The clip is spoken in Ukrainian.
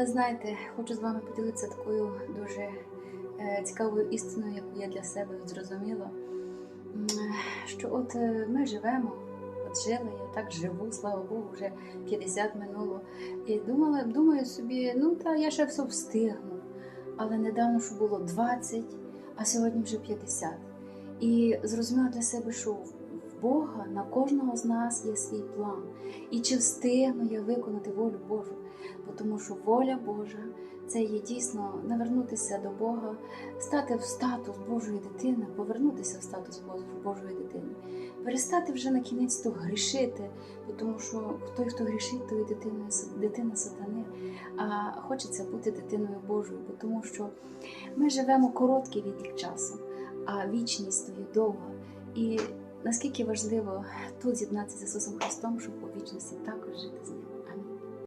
Ви знаєте, хочу з вами поділитися такою дуже е, цікавою істиною, яку я для себе зрозуміла. Що от е, ми живемо, от жили, я так живу, слава Богу, вже 50 минуло. І думала, думаю собі, ну та я ще все встигну. Але недавно що було 20, а сьогодні вже 50. І зрозуміла для себе, що Бога на кожного з нас є свій план. І чи встигну я виконати волю Божу? Бо Тому що воля Божа це є дійсно навернутися до Бога, стати в статус Божої дитини, повернутися в статус Божої дитини, перестати вже на кінець то грішити, тому що той, хто грішить, то є дитиною, дитина сатани. А хочеться бути дитиною Божою, бо тому що ми живемо короткий відлік часу, а вічність то є довга. І наскільки важливо тут з'єднатися з Ісусом Христом, щоб у вічності також жити з ним.